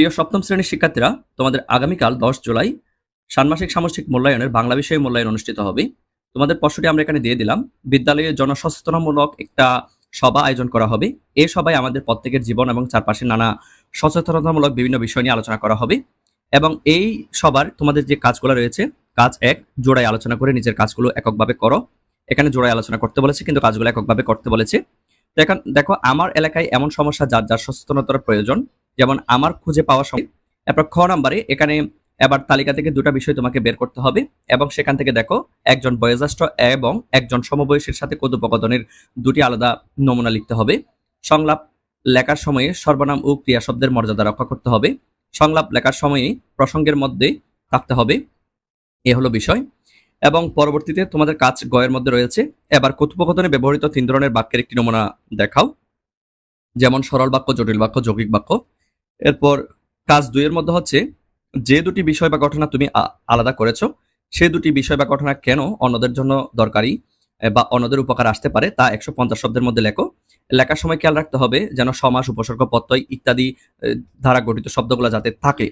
প্রিয় সপ্তম শ্রেণির শিক্ষার্থীরা, তোমাদের আগামীকাল দশ জুলাই ষান্মাসিক সামষ্টিক মূল্যায়নের বাংলা বিষয়ে মূল্যায়ন অনুষ্ঠিত হবে। তোমাদের প্রশ্নটি আমরা এখানে দিয়ে দিলাম। বিদ্যালয়ে জনসচেতনামূলক একটা সভা আয়োজন করা হবে। এই সভায় আমাদের প্রত্যেকের জীবন এবং চারপাশে নানা সচেতনতামূলক বিভিন্ন বিষয় নিয়ে আলোচনা করা হবে এবং এই সবার তোমাদের যে কাজগুলো রয়েছে, কাজ এক, জোড়ায় আলোচনা করে নিজের কাজগুলো এককভাবে করো। এখানে জোড়ায় আলোচনা করতে বলেছে, কিন্তু কাজগুলো এককভাবে করতে বলেছে। এখন দেখো, আমার এলাকায় এমন সমস্যা, যার যার সচেতনতার প্রয়োজন যেমন আমার খুঁজে পাওয়া সময় এরপর খ নাম্বারে এখানে এবার তালিকা থেকে দুটা বিষয় তোমাকে বের করতে হবে এবং সেখান থেকে দেখো একজন বয়োজ্যেষ্ঠ এবং একজন সমবয়সীর সাথে কথোপকথনের দুটি আলাদা নমুনা লিখতে হবে। সংলাপ লেখার সময়ে সর্বনাম ও ক্রিয়া শব্দের মর্যাদা রক্ষা করতে হবে। সংলাপ লেখার সময়ে প্রসঙ্গের মধ্যে থাকতে হবে। এ হলো বিষয়। এবং পরবর্তীতে তোমাদের কাজ গয়ের মধ্যে রয়েছে। এবার কথোপকথনে ব্যবহৃত তিন ধরনের বাক্যের একটি নমুনা দেখাও। যেমন সরল বাক্য, জটিল বাক্য, যৌগিক বাক্য। এরপর কাজ দুইয়ের মধ্যে হচ্ছে, যে দুটি বিষয় বা ঘটনা তুমি আলাদা করেছ, সে দুটি বিষয় বা ঘটনা কেন অন্যদের জন্য দরকারি বা অন্যদের উপকার আসতে পারে তা একশো পঞ্চাশ শব্দের মধ্যে লেখো। লেখার সময় খেয়াল রাখতে হবে যেন সমাস, উপসর্গ, প্রত্যয় ইত্যাদি দ্বারা গঠিত শব্দগুলো যাতে থাকে।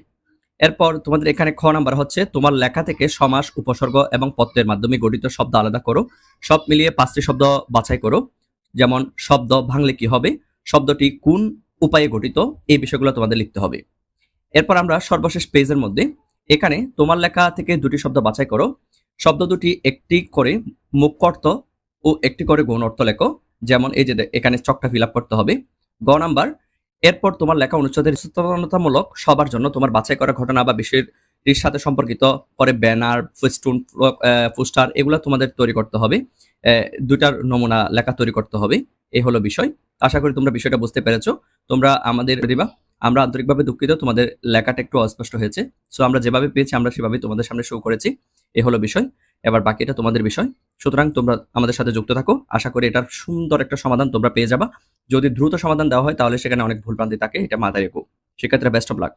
এরপর তোমাদের এখানে খ নাম্বার হচ্ছে, তোমার লেখা থেকে সমাস, উপসর্গ এবং পত্রের মাধ্যমে গঠিত শব্দ আলাদা করো। সব মিলিয়ে পাঁচটি শব্দ বাছাই করো। যেমন, শব্দ ভাঙলে কি হবে? শব্দটি কোন উপায়ে গঠিত এই বিষয়গুলো তোমাদের লিখতে হবে। এরপর আমরা সর্বশেষ পেজের মধ্যে এখানে তোমার লেখা থেকে দুটি শব্দ বাছাই করো। শব্দ দুটি একটি করে মুখ্য অর্থ ও একটি করে গৌণ অর্থ লেখো। যেমন এই যে এখানে চকটা ফিল করতে হবে। গ নাম্বার এরপর তোমার লেখা অনুচ্ছেদের সচেতনতামূলক সবার জন্য তোমার বাছাই করা ঘটনা বা বিষয়ের সাথে সম্পর্কিত পরে ব্যানার ফেস্টুন পোস্টার এগুলো তোমাদের তৈরি করতে হবে। আহ, দুইটার নমুনা লেখা তৈরি করতে হবে। এই হলো বিষয়। আশা করি তোমরা বিষয়টা বুঝতে পেরেছ। তোমরা আমাদের দিবা। আমরা আন্তরিকভাবে দুঃখিত, তোমাদের লেখাটা একটু অস্পষ্ট হয়েছে। সো আমরা যেভাবে পেয়েছি, আমরা সেভাবেই তোমাদের সামনে শো করেছি। এ হলো বিষয়। এবার বাকিটা তোমাদের বিষয়। সুতরাং তোমরা আমাদের সাথে যুক্ত থাকো। আশা করি এটার সুন্দর একটা সমাধান তোমরা পেয়ে যাবা। যদি দ্রুত সমাধান দেওয়া হয়, তাহলে সেখানে অনেক ভুলভ্রান্তি থাকে। এটা মাথায় রেখো। সেক্ষেত্রে বেস্ট অফ লাক